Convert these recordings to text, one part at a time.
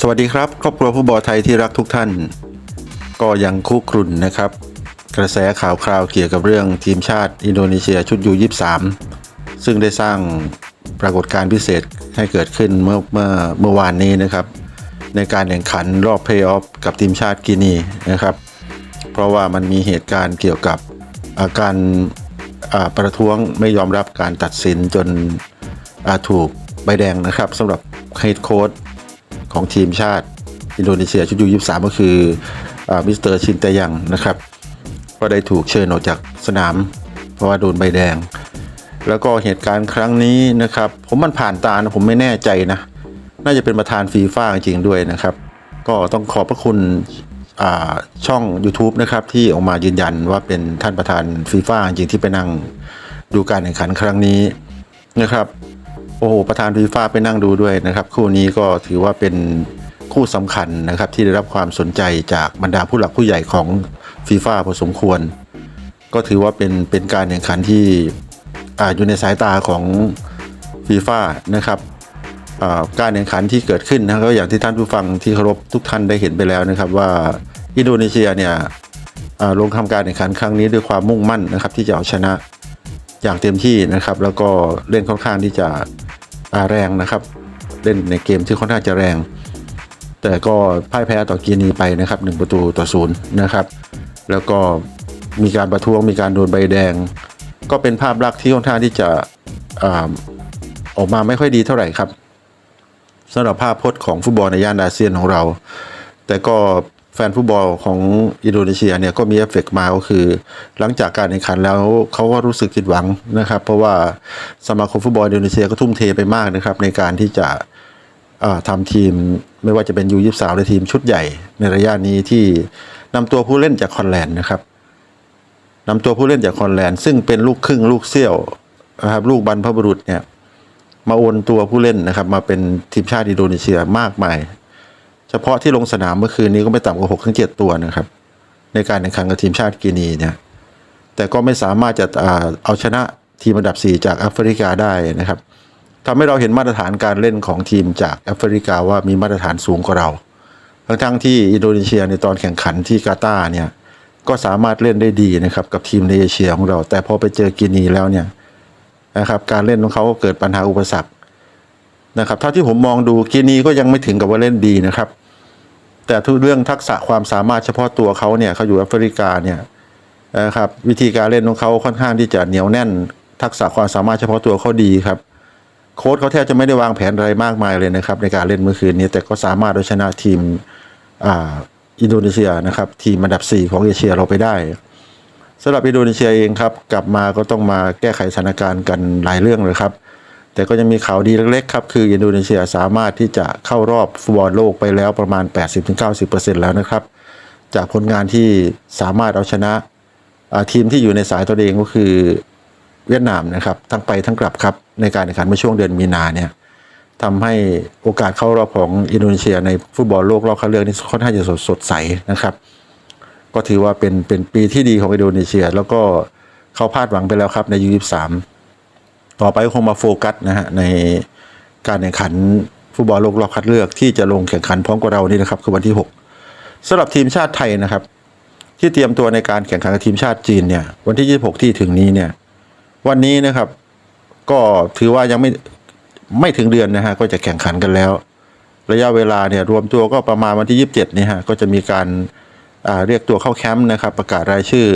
สวัสดีครับครอบครัวผู้บอลไทยที่รักทุกท่าน ก็ยังคุกรุ่นนะครับ กระแสข่าวคราวเกี่ยวกับเรื่องทีมชาติอินโดนีเซียชุดยู23ซึ่งได้สร้างปรากฏการณ์พิเศษให้เกิดขึ้นเมื่อเมื่อเมื่อวานนี้นะครับ ในการแข่งขันรอบเพย์ออฟกับทีมชาติกินีนะครับ เพราะว่ามันมีเหตุการณ์เกี่ยวกับอาการประท้วงไม่ยอมรับการตัดสินจน ถูกใบแดงนะครับสำหรับเฮดโค้ชของทีมชาติอินโดนีเซียชุดยู23ก็คืออมิสเตอร์ชินแตยังนะครับ ก็ได้ถูกเชิญออกจากสนาม เพราะว่าโดนใบแดง แล้วก็เหตุการณ์ครั้งนี้นะครับ ผมมันผ่านตานะผมไม่แน่ใจนะ น่าจะเป็นประธานฟีฟ่าจริงด้วยนะครับ ก็ต้องขอบพระคุณช่อง YouTube นะครับ ที่ออกมายืนยันว่าเป็นท่านประธานฟีฟ่าจริงที่ไปนั่งดูการแข่งขันครั้งนี้นะครับ โอ้โหประธานฟีฟ่าไปนั่งดูด้วยนะครับ คู่นี้ก็ถือว่าเป็นคู่สำคัญนะครับที่ได้รับความสนใจจากบรรดาผู้หลักผู้ใหญ่ของฟีฟ่าพอสมควร ก็ถือว่าเป็นเป็นการแข่งขันที่ออยู่ในสายตาของฟีฟ่านะครับการแข่งขันที่เกิดขึ้นนะก็อย่างที่ท่านผู้ฟังที่เคารพทุกท่านได้เห็นไปแล้วนะครับว่าอินโดนีเซียเนี่ยลงทำการแข่งขันครั้งนี้ด้วยความมุ่งมั่นนะครับที่จะเอาชนะอย่างเต็มที่นะครับ แล้วก็เล่นค่อนข้างที่จะ แรงนะครับ เล่นในเกมที่ค่อนข้างจะแรง แต่ก็พ่ายแพ้ต่อกีนีไปนะครับหนึ่งประตูต่อศูนย์นะครับ แล้วก็มีการประท้วงมีการโดนใบแดง ก็เป็นภาพลักษณ์ที่ค่อนข้างที่จะอออกมาไม่ค่อยดีเท่าไหร่ครับสำหรับภาพพจน์ของฟุตบอลในย่านอาเซียนของเรา แต่ก็ แฟนฟุตบอลของอินโดนีเซียเนี่ยก็มีเอฟเฟกต์มาก็คือ หลังจากการแข่งขันแล้วเขาก็รู้สึกผิดหวังนะครับ เพราะว่าสมาคมฟุตบอลอินโดนีเซียก็ทุ่มเทไปมากนะครับ ในการที่จะอ่าทำทีมไม่ว่าจะเป็นยู23หรือทีมชุดใหญ่ในระยะนี้ที่นำตัวผู้เล่นจากคอนแลนด์นะครับนำตัวผู้เล่นจากคอนแลนด์ซึ่งเป็นลูกครึ่งลูกเซี่ยวนะครับลูกบรรพบุรุษเนี่ยมาโอนตัวผู้เล่นนะครับ มาเป็นทีมชาติอินโดนีเซียมากมาย เฉพาะที่ลงสนามเมื่อคืนนี้ก็ไม่ต่ำกว่า6ถึง7ตัวนะครับ ในการแข่งขันกับทีมชาติกินีเนี่ยแต่ก็ไม่สามารถจะอ่าเอาชนะทีมอันดับ 4 จากแอฟริกาได้นะครับทำให้เราเห็นมาตรฐานการเล่นของทีมจากแอฟริกาว่ามีมาตรฐานสูงกว่าเราทั้งๆที่อินโดนีเซียในตอนแข่งขันที่กาตาร์เนี่ยก็สามารถเล่นได้ดีนะครับกับทีมในเอเชียของเรา แต่พอไปเจอกินีแล้วเนี่ยนะครับการเล่นของเขาก็เกิดปัญหาอุปสรรค นะครับเท่าที่ผมมองดูกินีก็ยังไม่ถึงกับว่าเล่นดีนะครับ แต่ทุกเรื่องทักษะความสามารถเฉพาะตัวเขาเนี่ยเขาอยู่แอฟริกาเนี่ยนะครับวิธีการเล่นของเขาค่อนข้างที่จะเหนียวแน่น ทักษะความสามารถเฉพาะตัวเขาดีครับโค้ชเขาแทบจะไม่ได้วางแผนอะไรมากมายเลยนะครับ ในการเล่นเมื่อคืนนี้แต่ก็สามารถเอาชนะทีมอ่าอินโดนีเซียนะครับทีมอันดับ 4 ของเอเชียเราไปได้สำหรับอินโดนีเซียเองครับ กลับมาก็ต้องมาแก้ไขสถานการณ์กันหลายเรื่องเลยครับ แต่ก็ยังมีข่าวดีเล็กๆครับ คืออินโดนีเซียสามารถที่จะเข้ารอบฟุตบอลโลกไปแล้วประมาณ 80-90%แล้วนะครับ จากผลงานที่สามารถเอาชนะทีมที่อยู่ในสายตัวเองก็คือเวียดนามนะครับ ทั้งไปทั้งกลับครับ ในการแข่งขันเมื่อช่วงเดือนมีนาเนี่ยทำให้โอกาสเข้ารอบของอินโดนีเซียในฟุตบอลโลกรอบคัดเลือกนี่ค่อนข้างจะสดสดใสนะครับ ก็ถือว่าเป็นเป็นปีที่ดีของอินโดนีเซีย แล้วก็เขาพลาดหวังไปแล้วครับในยู23 ต่อไปคงมาโฟกัสนะฮะในการแข่งขันฟุตบอลโลกรอบคัดเลือกที่จะลงแข่งขันพร้อมกับเรานี่นะครับคือวันที่ 6สำหรับทีมชาติไทยนะครับ ที่เตรียมตัวในการแข่งขันกับทีมชาติจีนเนี่ยวันที่ 26 ที่ถึงนี้เนี่ยวันนี้นะครับก็ถือว่ายังไม่ไม่ถึงเดือนนะฮะก็จะแข่งขันกันแล้ว ระยะเวลาเนี่ยรวมตัวก็ประมาณวันที่ 27นี่ฮะก็จะมีการเรียกตัวเข้าแคมป์นะครับ ประกาศรายชื่อ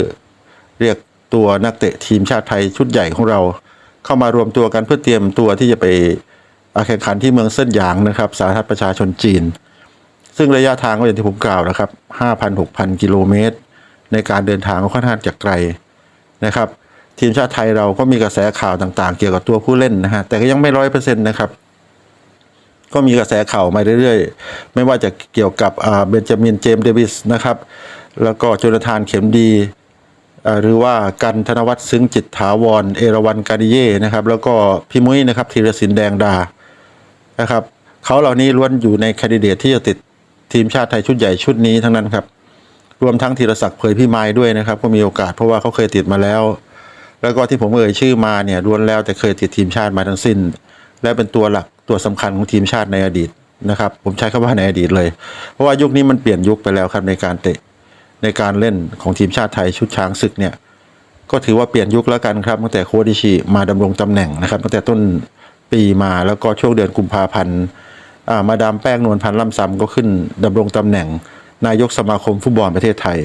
เรียกตัวนักเตะทีมชาติไทยชุดใหญ่ของเรา เข้ามารวมตัวกันเพื่อเตรียมตัวที่จะไปแข่งขันที่เมืองเซินหยางนะครับ สาธารณประชาชนจีน ซึ่งระยะทางก็อย่างที่ผมกล่าวนะครับ 5,000-6,000 กิโลเมตร ในการเดินทางก็ค่อนข้างจะไกลนะครับ ทีมชาติไทยเราก็มีกระแสข่าวต่างๆ เกี่ยวกับตัวผู้เล่นนะฮะแต่ก็ยังไม่ร้อยเปอร์เซ็นต์นะครับก็มีกระแสข่าวมาเรื่อยๆ ไม่ว่าจะเกี่ยวกับเบนจามินเจมส์เดวิสนะครับ แล้วก็โจนาธานเข็มดี หรือว่ากันธนวัฒน์ซึ้งจิตถาวร เอราวันการิเย่นะครับ แล้วก็พี่มุ้ยนะครับธีรศิลป์แดงดานะครับเขาเหล่านี้ล้วนอยู่ในคนดิเดตที่จะติดทีมชาติไทยชุดใหญ่ชุดนี้ทั้งนั้นครับ รวมทั้งธีรศักดิ์เผยพี่ไม้ด้วยนะครับ ก็มีโอกาสเพราะว่าเขาเคยติดมาแล้ว แล้วก็ที่ผมเอ่ยชื่อมาเนี่ยล้วนแล้วแต่เคยติดทีมชาติมาทั้งสิ้น และเป็นตัวหลักตัวสำคัญของทีมชาติในอดีตนะครับ ผมใช้คำว่าในอดีตเลย เพราะว่ายุคนี้มันเปลี่ยนยุคไปแล้วครับในการเตะ ในการเล่นของทีมชาติไทยชุดช้างศึกเนี่ยก็ถือว่าเปลี่ยนยุคแล้วกันครับตั้งแต่โคดิชิมาดำรงตำแหน่งนะครับตั้งแต่ต้นปีมาแล้วก็ช่วงเดือนกุมภาพันธ์มาดามแป้งนวลพันธ์ล่ำซำก็ขึ้นดำรงตำแหน่ง นายกสมาคมฟุตบอลประเทศไทย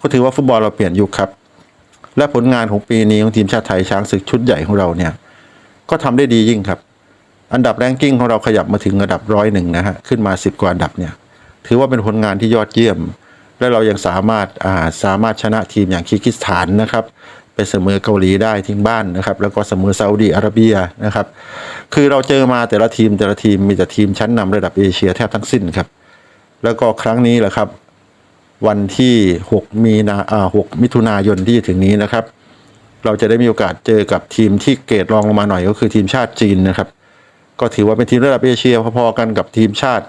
ก็ถือว่าฟุตบอลเราเปลี่ยนยุคครับและผลงานของปีนี้ของทีมชาติไทยช้างศึกชุดใหญ่ของเราเนี่ยก็ทำได้ดียิ่งครับ อันดับแรงกิ้งของเราขยับมาถึงระดับร้อยหนึ่งนะฮะขึ้นมา 10 กว่าอันดับเนี่ยถือว่าเป็นผลงานที่ยอดเยี่ยม และเรายังสามารถาสามารถชนะทีมอย่างคีร์กิสถานนะครับไปเสมอเกาหลีได้ทิ้งบ้านนะครับ แล้วก็เสมอซาอุดีอาระเบียนะครับ คือเราเจอมาแต่ละทีมแต่ละทีมมีแต่ทีมชั้นนำระดับเอเชียแทบทั้งสิ้นครับ แล้วก็ครั้งนี้แหละครับ วันที่ 6 มีนาอ่า6มิถุนายนที่จะถึงนี้นะครับ เราจะได้มีโอกาสเจอกับทีมที่เกรดรองลงมาหน่อยก็คือทีมชาติจีนนะครับ ก็ถือว่าเป็นทีมระดับเอเชียพอๆกันกับทีมชาติ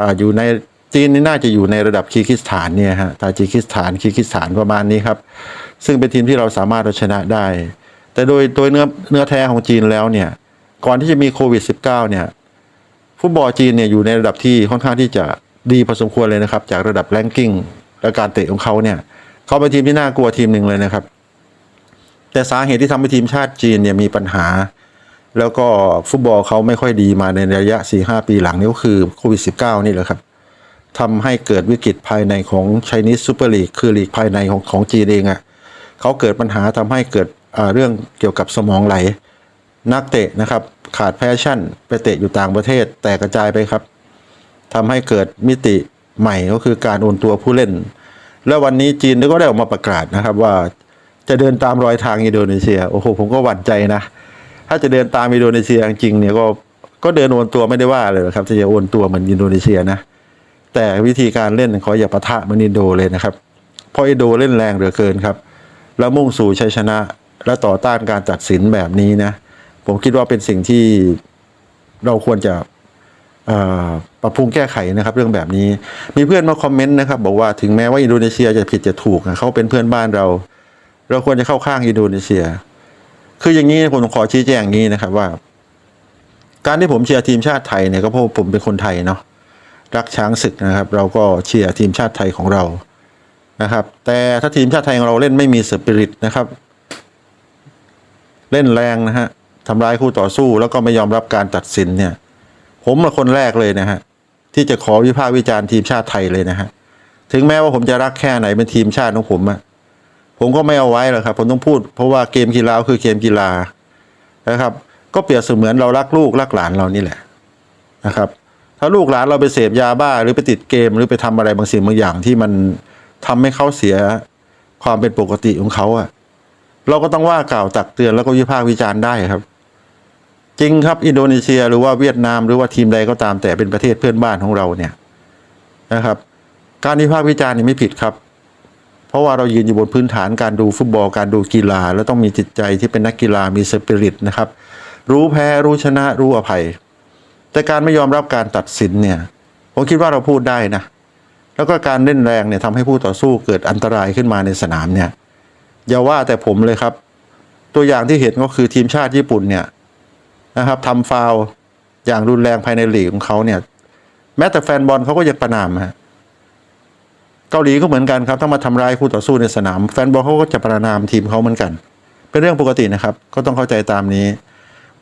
อ่าอยู่ใน จีนนี่น่าจะอยู่ในระดับคีร์กิสถานเนี่ยฮะตาจิกิสถานคีร์กิสถานประมาณนี้ครับ ซึ่งเป็นทีมที่เราสามารถเอาชนะได้ แต่โดยโดยเนื้อเนื้อแท้ของจีนแล้วเนี่ย ก่อนที่จะมีโควิด -19 เนี่ย ฟุตบอลจีนเนี่ยอยู่ในระดับที่ค่อนข้างที่จะดีพอสมควรเลยนะครับ จากระดับแรงกิ้งและการเตะของเขาเนี่ย เขาเป็นทีมที่น่ากลัวทีมหนึ่งเลยนะครับ แต่สาเหตุที่ทำให้ทีมชาติจีนเนี่ยมีปัญหา แล้วก็ฟุตบอลเขาไม่ค่อยดีมาในระยะ4-5ปีหลังนี้ก็คือโควิด -19 นี่แหละครับ ทำให้เกิดวิกฤตภายในของ Chinese Super League คือลีกภายในของของจีนเองอะ่ะเขาเกิดปัญหาทำให้เกิดเรื่องเกี่ยวกับสมองไหล นักเตะนะครับขาดแพชชั่น ไปเตะอยู่ต่างประเทศ แตกกระจายไปครับทำให้เกิดมิติใหม่ก็คือการโอนตัวผู้เล่น แล้ววันนี้จีนก็ได้ออกมาประกาศนะครับว่าจะเดินตามรอยทางอินโดนีเซียโอ้โหผมก็หวั่นใจนะ ถ้าจะเดินตามอินโดนีเซียจริงเนี่ยก็ก็เดินโอนตัวไม่ได้ว่าเลยนะครับจะจะโอนตัวเหมือนอินโดนีเซียนะ แต่วิธีการเล่นเขาอย่าปะทะมือนอินโดเลยนะครับ เพราะอินโดเล่นแรงเหลือเกินครับ แล้วมุ่งสู่ชัยชนะและต่อต้านการตัดสินแบบนี้นะ ผมคิดว่าเป็นสิ่งที่เราควรจะปรับปรุงแก้ไขนะครับ เรื่องแบบนี้ มีเพื่อนมาคอมเมนต์นะครับ บอกว่าถึงแม้ว่าอินโดนีเซียจะผิดจะถูกนะเขาเป็นเพื่อนบ้านเรา เราควรจะเข้าข้างอินโดนีเซีย คืออย่างนี้ผมขอชี้แจงอย่างนี้นะครับว่า การที่ผมเชียร์ทีมชาติไทยเนี่ยก็เพราะผมเป็นคนไทยเนาะ รักช้างศึกนะครับ เราก็เชียร์ทีมชาติไทยของเรานะครับ แต่ถ้าทีมชาติไทยของเราเล่นไม่มีสปิริตนะครับ เล่นแรงนะฮะทำร้ายคู่ต่อสู้แล้วก็ไม่ยอมรับการตัดสินเนี่ย ผมเป็นคนแรกเลยนะฮะที่จะขอวิพากษ์วิจารณ์ทีมชาติไทยเลยนะฮะถึงแม้ว่าผมจะรักแค่ไหนเป็นทีมชาติของผมอะผมก็ไม่เอาไว้หรอกครับ ผมต้องพูด เพราะว่าเกมกีฬาคือเกมกีฬานะครับ ก็เปรียบเสมือนเรารักลูกรักหลานเรานี่แหละนะครับ ถ้าลูกหลานเราไปเสพยาบ้า หรือไปติดเกม หรือไปทำอะไรบางสิ่งบางอย่างที่มันทำให้เขาเสียความเป็นปกติของเขาอะเราก็ต้องว่ากล่าวตักเตือนแล้วก็วิพากษ์วิจารณ์ได้ครับ จริงครับอินโดนีเซียหรือว่าเวียดนามหรือว่าทีมใดก็ตามแต่เป็นประเทศเพื่อนบ้านของเราเนี่ยนะครับ การวิพากษ์วิจารณ์นี่ไม่ผิดครับ เพราะว่าเรายืนอยู่บนพื้นฐานการดูฟุตบอลการดูกีฬา แล้วต้องมีจิตใจที่เป็นนักกีฬามีสปิริตนะครับ รู้แพ้รู้ชนะรู้อภัย แต่การไม่ยอมรับการตัดสินเนี่ยผมคิดว่าเราพูดได้นะ แล้วก็การเล่นแรงเนี่ยทำให้ผู้ต่อสู้เกิดอันตรายขึ้นมาในสนามเนี่ยอย่าว่าแต่ผมเลยครับ ตัวอย่างที่เห็นก็คือทีมชาติญี่ปุ่นเนี่ยนะครับทำฟาวอย่างรุนแรงภายในหลีกของเขาเนี่ย แม้แต่แฟนบอลเขาก็ยังประนามฮะเกาหลีก็เหมือนกันครับถ้ามาทำร้ายคู่ต่อสู้ในสนาม แฟนบอลเขาก็จะประนามทีมเขาเหมือนกัน เป็นเรื่องปกตินะครับ ก็ต้องเข้าใจตามนี้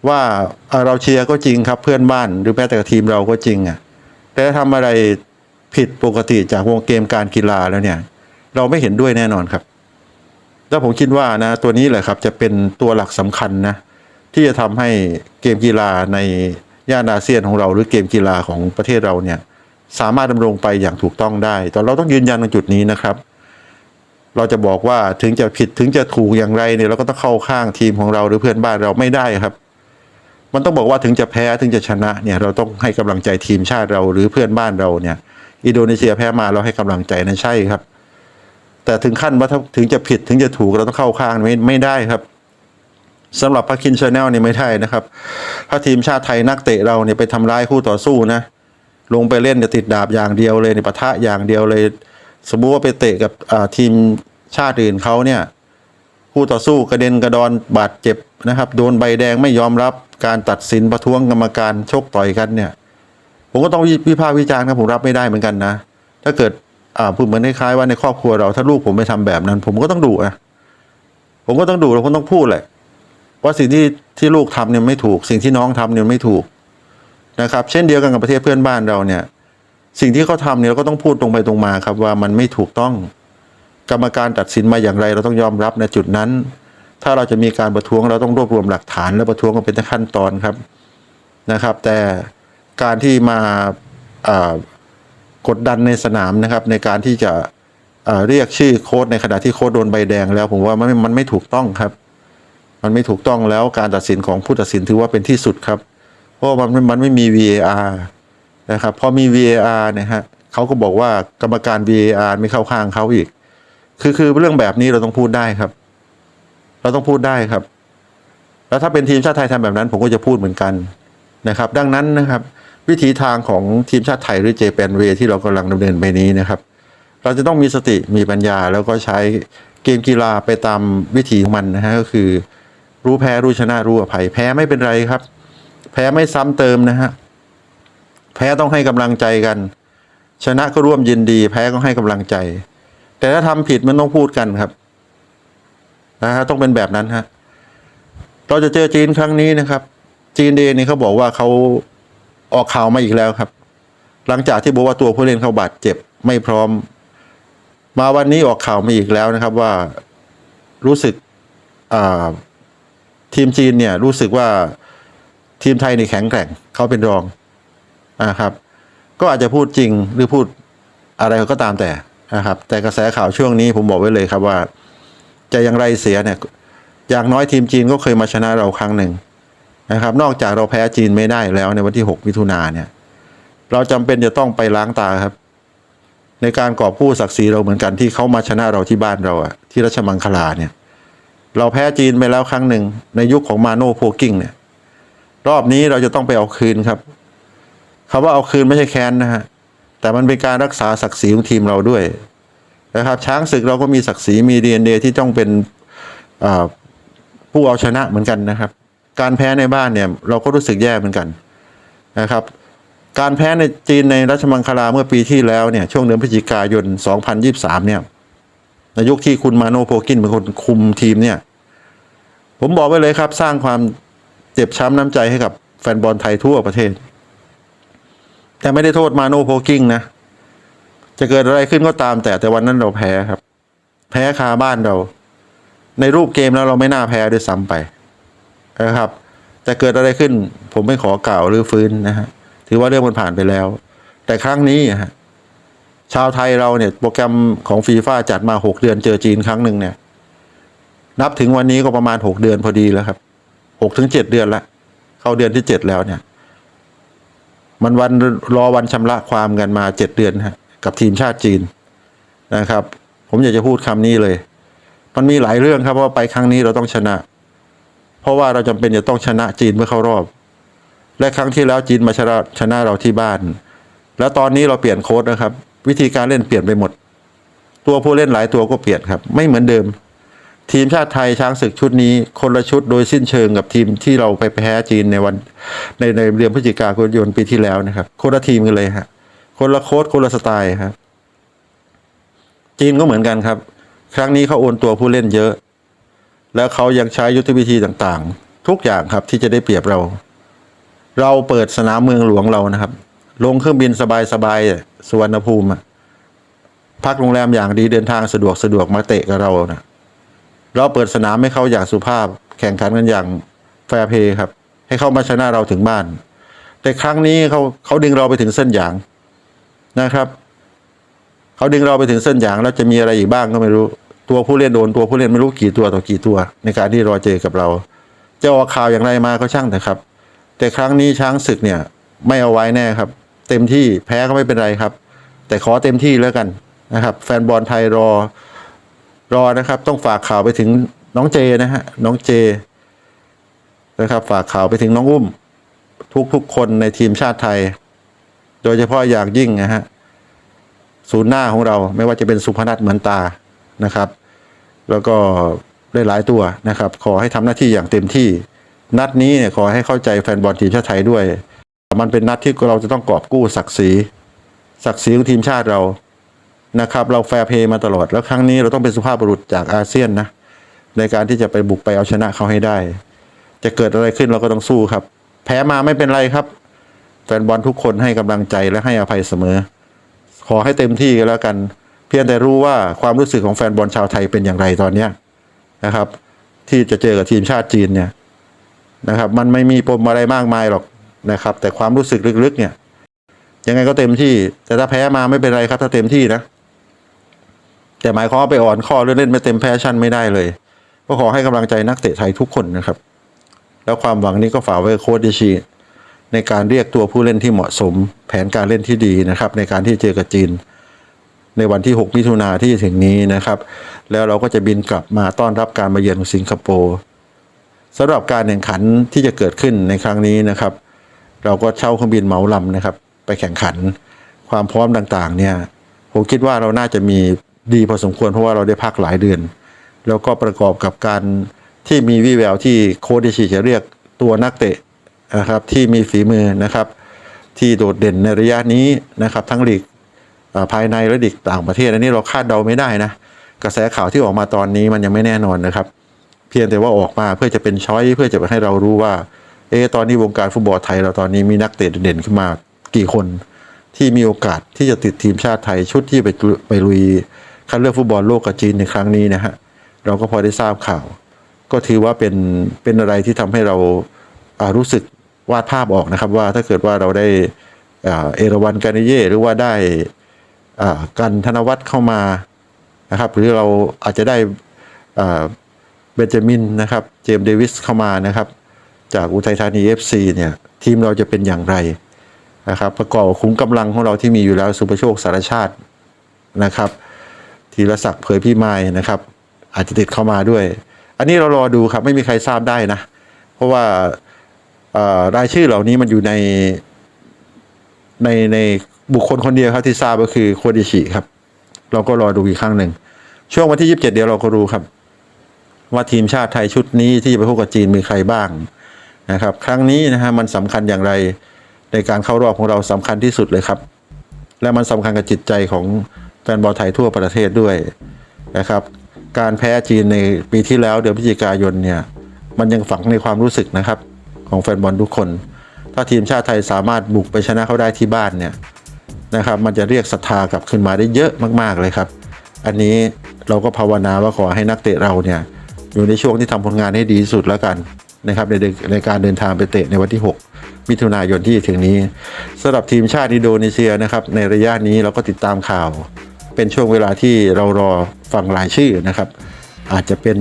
ว่าเราเชียร์ก็จริงครับเพื่อนบ้านหรือแม้แต่ทีมเราก็จริงอะแต่ถ้าทำอะไรผิดปกติจากวงเกมการกีฬาแล้วเนี่ย เราไม่เห็นด้วยแน่นอนครับ แล้วผมคิดว่านะตัวนี้แหละครับ จะเป็นตัวหลักสำคัญนะที่จะทำให้เกมกีฬาในย่านอาเซียนของเรา หรือเกมกีฬาของประเทศเราเนี่ย สามารถดำรงไปอย่างถูกต้องได้ แต่เราต้องยืนยันในจุดนี้นะครับ เราจะบอกว่าถึงจะผิดถึงจะถูกอย่างไรเนี่ยเราก็ต้องเข้าข้างทีมของเราหรือเพื่อนบ้านเราไม่ได้ครับ มันต้องบอกว่าถึงจะแพ้ถึงจะชนะเนี่ยเราต้องให้กำลังใจทีมชาติเราหรือเพื่อนบ้านเราเนี่ย อินโดนีเซียแพ้มาเราให้กำลังใจนะใช่ครับ แต่ถึงขั้นว่าถึงจะผิดถึงจะถูกเราต้องเข้าข้างไม่ไม่ได้ครับสำหรับพักคินชาแนลนี่ไม่ได้นะครับ ถ้าทีมชาติไทยนักเตะเราเนี่ยไปทำร้ายคู่ต่อสู้นะ ลงไปเล่นจะติดดาบอย่างเดียวเลยในปะทะอย่างเดียวเลย สมมุติว่าไปเตะกับทีมชาติอื่นเขาเนี่ย คู่ต่อสู้กระเด็นกระดอนบาดเจ็บนะครับ โดนใบแดงไม่ยอมรับการตัดสินประท้วงกรรมการชกต่อยกันเนี่ย ผมก็ต้องวิพากษ์วิจารณ์ครับผมรับไม่ได้เหมือนกันนะ ถ้าเกิดอ่าพูดเหมือนคล้ายๆว่าในครอบครัวเรา ถ้าลูกผมไปทำแบบนั้น ผมก็ต้องดุนะผมก็ต้องดุแล้วผมต้องพูดแหละว่าสิ่งที่ที่ลูกทำเนี่ยไม่ถูก สิ่งที่น้องทำเนี่ยไม่ถูกนะครับ เช่นเดียวกันกับประเทศเพื่อนบ้านเราเนี่ย สิ่งที่เขาทำเนี่ยเราก็ต้องพูดตรงไปตรงมาครับว่ามันไม่ถูกต้อง กรรมการตัดสินมาอย่างไร เราต้องยอมรับในจุดนั้น ถ้าเราจะมีการประท้วงเราต้องรวบรวมหลักฐานและประท้วงกันเป็นขั้นตอนครับนะครับ แต่การที่มากดดันในสนามนะครับ ในการที่จะเรียกชื่อโค้ดในขณะที่โค้ดโดนใบแดงแล้ว ผมว่ามันมันไม่ถูกต้องครับ มันไม่ถูกต้องแล้วการตัดสินของผู้ตัดสินถือว่าเป็นที่สุดครับ เพราะมันมันไม่มี VAR นะครับพอมี VAR เนี่ยฮะเขาก็บอกว่ากรรมการ VAR ไม่เข้าข้างเขาอีก คือคือเรื่องแบบนี้เราต้องพูดได้ครับ เราต้องพูดได้ครับ แล้วถ้าเป็นทีมชาติไทยทำแบบนั้น ผมก็จะพูดเหมือนกันนะครับ ดังนั้นนะครับ วิธีทางของทีมชาติไทยหรือเจแปนเวที่เรากำลังดำเนินไปนี้นะครับ เราจะต้องมีสติมีปัญญา แล้วก็ใช้เกมกีฬาไปตามวิถีของมันนะฮะก็คือ รู้แพ้รู้ชนะรู้อภัย แพ้ไม่เป็นไรครับ แพ้ไม่ซ้ำเติมนะฮะแพ้ต้องให้กำลังใจกัน ชนะก็ร่วมยินดี แพ้ก็ให้กำลังใจ แต่ถ้าทำผิดมันต้องพูดกันครับนะฮะต้องเป็นแบบนั้นฮะเราจะเจอจีนครั้งนี้นะครับ จีนเดนี่เขาบอกว่าเขาออกข่าวมาอีกแล้วครับ หลังจากที่บอกว่าตัวผู้เล่นเขาบาดเจ็บไม่พร้อม มาวันนี้ออกข่าวมาอีกแล้วนะครับว่ารู้สึกอ่าทีมจีนเนี่ยรู้สึกว่าทีมไทยนี่แข็งแกร่งเขาเป็นรองนะครับ ก็อาจจะพูดจริงหรือพูดอะไรก็ตามแต่ นะครับ แต่กระแสข่าวช่วงนี้ผมบอกไว้เลยครับว่า จะอย่างไรเสียเนี่ยอย่างน้อยทีมจีนก็เคยมาชนะเราครั้งหนึ่งนะครับ นอกจากเราแพ้จีนไม่ได้แล้วในวันที่ 6 มิถุนาเนี่ย เราจำเป็นจะต้องไปล้างตาครับ ในการกอบกู้ศักดิ์ศรีเราเหมือนกันที่เขามาชนะเราที่บ้านเราอะที่รัชมังคลาเนี่ย เราแพ้จีนไปแล้วครั้งหนึ่งในยุคของมาโน่โพกิ้งเนี่ย รอบนี้เราจะต้องไปเอาคืนครับคำว่าเอาคืนไม่ใช่แค้นนะฮะ แต่มันเป็นการรักษาศักดิ์ศรีของทีมเราด้วยนะครับ ช้างศึกเราก็มีศักดิ์ศรีมีดีเอ็นเที่ต้องเป็นผู้เอาชนะเหมือนกันนะครับ การแพ้ในบ้านเนี่ยเราก็รู้สึกแย่เหมือนกันนะครับ การแพ้ในจีนในรัชมังคลาเมื่อปีที่แล้วเนี่ยช่วงเดือนพฤศจิกายน 2023 เนี่ยในยุคที่คุณมาโนโพกินเป็นคนคุมทีมเนี่ย ผมบอกไว้เลยครับสร้างความเจ็บช้ำน้ำใจให้กับแฟนบอลไทยทั่วประเทศ แต่ไม่ได้โทษมาโนโพกิ้งนะ จะเกิดอะไรขึ้นก็ตาม แต่แต่วันนั้นเราแพ้ครับ แพ้คาบ้านเรา ในรูปเกมแล้วเราไม่น่าแพ้ด้วยซ้ำไปนะครับ แต่เกิดอะไรขึ้น ผมไม่ขอกล่าวหรือฟื้นนะฮะถือว่าเรื่องมันผ่านไปแล้ว แต่ครั้งนี้ฮะชาวไทยเราเนี่ยโปรแกรมของฟีฟ่าจัดมาหกเดือนเจอจีนครั้งหนึ่งเนี่ย นับถึงวันนี้ก็ประมาณหกเดือนพอดีแล้วครับหกถึงเจ็ดเดือนละเข้าเดือนที่เจ็ดแล้วเนี่ย มันวันรอวันชำระความกันมาเจ็ดเดือนฮะกับทีมชาติจีนนะครับ ผมอยากจะพูดคำนี้เลย มันมีหลายเรื่องครับว่าไปครั้งนี้เราต้องชนะ เพราะว่าเราจำเป็นจะต้องชนะจีนเมื่อเข้ารอบ และครั้งที่แล้วจีนมาชนะชนะเราที่บ้าน แล้วตอนนี้เราเปลี่ยนโค้ดนะครับ วิธีการเล่นเปลี่ยนไปหมด ตัวผู้เล่นหลายตัวก็เปลี่ยนครับ ไม่เหมือนเดิม ทีมชาติไทยช้างศึกชุดนี้ คนละชุดโดยสิ้นเชิงกับทีมที่เราไปแพ้จีนในวันในในเดือนพฤศจิกายนปีที่แล้วนะครับคนละทีมกันเลยฮะคนละโค้ดคนละสไตล์ครับจีนก็เหมือนกันครับ ครั้งนี้เขาโอนตัวผู้เล่นเยอะ แล้วเขายังใช้ยุทธวิธีต่างๆ ทุกอย่างครับที่จะได้เปรียบเรา เราเปิดสนามเมืองหลวงเรานะครับ ลงเครื่องบินสบายๆสุวรรณภูมิพักโรงแรมอย่างดีเดินทางสะดวกสะดวกมาเตะกับเรานะ เราเปิดสนามให้เขาอย่างสุภาพ แข่งขันกันอย่างแฟร์เพย์ครับ ให้เขามาชนะเราถึงบ้าน แต่ครั้งนี้เขาเขาดึงเราไปถึงเส้นหยางนะครับเขาดึงเราไปถึงเส้นหยางแล้วจะมีอะไรอีกบ้างก็ไม่รู้ตัวผู้เล่นโดนตัวผู้เล่นไม่รู้กี่ตัวต่อกี่ตัว ในการที่รอเจอกับเรา จะออกข่าวอย่างไรมาก็ช่างแต่ครับ แต่ครั้งนี้ช้างศึกเนี่ยไม่เอาไว้แน่ครับ เต็มที่แพ้ก็ไม่เป็นไรครับ แต่ขอเต็มที่แล้วกันนะครับ แฟนบอลไทยรอ รอนะครับ ต้องฝากข่าวไปถึงน้องเจนะฮะน้องเจนะครับ ฝากข่าวไปถึงน้องอุ้ม ทุกๆคนในทีมชาติไทย โดยเฉพาะอย่างยิ่งนะฮะศูนย์หน้าของเราไม่ว่าจะเป็นสุพนัทเหมือนตานะครับ แล้วก็ได้หลายตัวนะครับ ขอให้ทำหน้าที่อย่างเต็มที่ นัดนี้เนี่ยขอให้เข้าใจแฟนบอลทีมชาติไทยด้วย มันเป็นนัดที่เราจะต้องกอบกู้ศักดิ์ศรีศักดิ์ศรีของทีมชาติเรา นะครับ เราแฟร์เพย์มาตลอดแล้วครั้งนี้เราต้องเป็นสุภาพบุรุษจากอาเซียนนะในการที่จะไปบุกไปเอาชนะเขาให้ได้ จะเกิดอะไรขึ้นเราก็ต้องสู้ครับ แพ้มาไม่เป็นไรครับ แฟนบอลทุกคนให้กำลังใจและให้อภัยเสมอ ขอให้เต็มที่กันแล้วกัน เพียงแต่รู้ว่าความรู้สึกของแฟนบอลชาวไทยเป็นอย่างไรตอนเนี้ยนะครับ ที่จะเจอกับทีมชาติจีนเนี่ยนะครับ มันไม่มีปมอะไรมากมายหรอกนะครับ แต่ความรู้สึกลึกๆเนี่ยยังไงก็เต็มที่ แต่ถ้าแพ้มาไม่เป็นไรครับ ถ้าเต็มที่นะ แต่หมายความว่าไปอ่อนข้อหรือเล่นไม่เต็มแพชชั่นไม่ได้เลย ก็ขอให้กำลังใจนักเตะไทยทุกคนนะครับ แล้วความหวังนี้ก็ฝากไว้โค้ชดิชีในการเรียกตัวผู้เล่นที่เหมาะสม แผนการเล่นที่ดีนะครับ ในการที่เจอกับจีน ในวันที่ 6 มิถุนาที่จะถึงนี้นะครับ แล้วเราก็จะบินกลับมาต้อนรับการมาเยือนของสิงคโปร์สำหรับการแข่งขันที่จะเกิดขึ้นในครั้งนี้นะครับ เราก็เช่าเครื่องบินเหมาลำนะครับ ไปแข่งขันความพร้อมต่างๆ เนี่ยผมคิดว่าเราน่าจะมี ดีพอสมควรเพราะว่าเราได้พักหลายเดือน แล้วก็ประกอบกับการที่มีวิแววที่โค้ชดิชีจะเรียกตัวนักเตะนะครับที่มีฝีมือนะครับ ที่โดดเด่นในระยะนี้นะครับ ทั้งลีกภายในและลีกต่างประเทศ อันนี้เราคาดเดาไม่ได้นะ กระแสข่าวที่ออกมาตอนนี้มันยังไม่แน่นอนนะครับ เพียงแต่ว่าออกมาเพื่อจะเป็นช้อยเพื่อจะให้เรารู้ว่าเอะตอนนี้วงการฟุตบอลไทยเราตอนนี้มีนักเตะเด่นขึ้นมากี่คนที่มีโอกาสที่จะติดทีมชาติไทยชุดที่ไปไปลุย คัดเลือกฟุตบอลโลกกับจีนในครั้งนี้นะฮะเราก็พอได้ทราบข่าว ก็ถือว่าเป็นเป็นอะไรที่ทำให้เราารู้สึกวาดภาพออกนะครับว่าถ้าเกิดว่าเราได้เอราวันกานิเย่หรือว่าได้ากันธนวัฒน์เข้ามานะครับหรือเราอาจจะได้เบนจามินนะครับเจมส์เดวิสเข้ามานะครับ จากอุทัยธานี FC เนี่ยทีมเราจะเป็นอย่างไรนะครับ ประกอบกับคุ้มกำลังของเราที่มีอยู่แล้วสุประโชคสารชาตินะครับ ธีรศักดิ์เผยพี่ไม้นะครับ อาจจะติดเข้ามาด้วย อันนี้เรารอดูครับไม่มีใครทราบได้นะ เพราะว่ารายชื่อเหล่านี้มันอยู่ในในในบุคคลคนเดียวครับที่ทราบก็คือโคดิชิครับ เราก็รอดูอีกครั้งหนึ่ง ช่วงวันที่ 27 เดี๋ยวเราก็รู้ครับ ว่าทีมชาติไทยชุดนี้ที่จะไปพบกับจีนมีใครบ้างนะครับ ครั้งนี้นะฮะมันสำคัญอย่างไรในการเข้ารอบของเราสำคัญที่สุดเลยครับ และมันสำคัญกับจิตใจของ นบอลไทยทั่วประเทศด้วยนะครับ การแพ้จีนในปีที่แล้วเดือนพฤศจิกายนเนี่ยมันยังฝังในความรู้สึกนะครับ ของแฟนบอลทุกคน ถ้าทีมชาติไทยสามารถบุกไปชนะเขาได้ที่บ้านเนี่ยนะครับ มันจะเรียกศรัทธากลับขึ้นมาได้เยอะมาก ๆเลยครับ อันนี้เราก็ภาวนาว่าขอให้นักเตะเราเนี่ยอยู่ในช่วงที่ทำผลงานให้ดีที่สุดแล้วกันนะครับในในการเดินทางไปเตะในวันที่ 6 มิถุนายนที่ถึงนี้สำหรับทีมชาติอินโดนีเซียนะครับในระยะนี้เราก็ติดตามข่าว เป็นช่วงเวลาที่เรารอฟังรายชื่อนะครับ อาจจะเป็น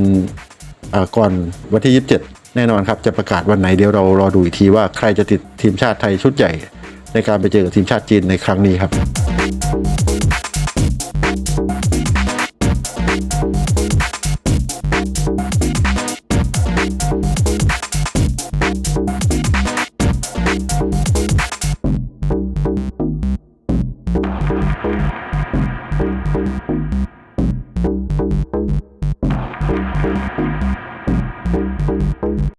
ก่อนวันที่ 27 แน่นอนครับ จะประกาศวันไหนเดี๋ยวเรารอดูอีกทีว่าใครจะติดทีมชาติไทยชุดใหญ่ ในการไปเจอกับทีมชาติจีนในครั้งนี้ครับ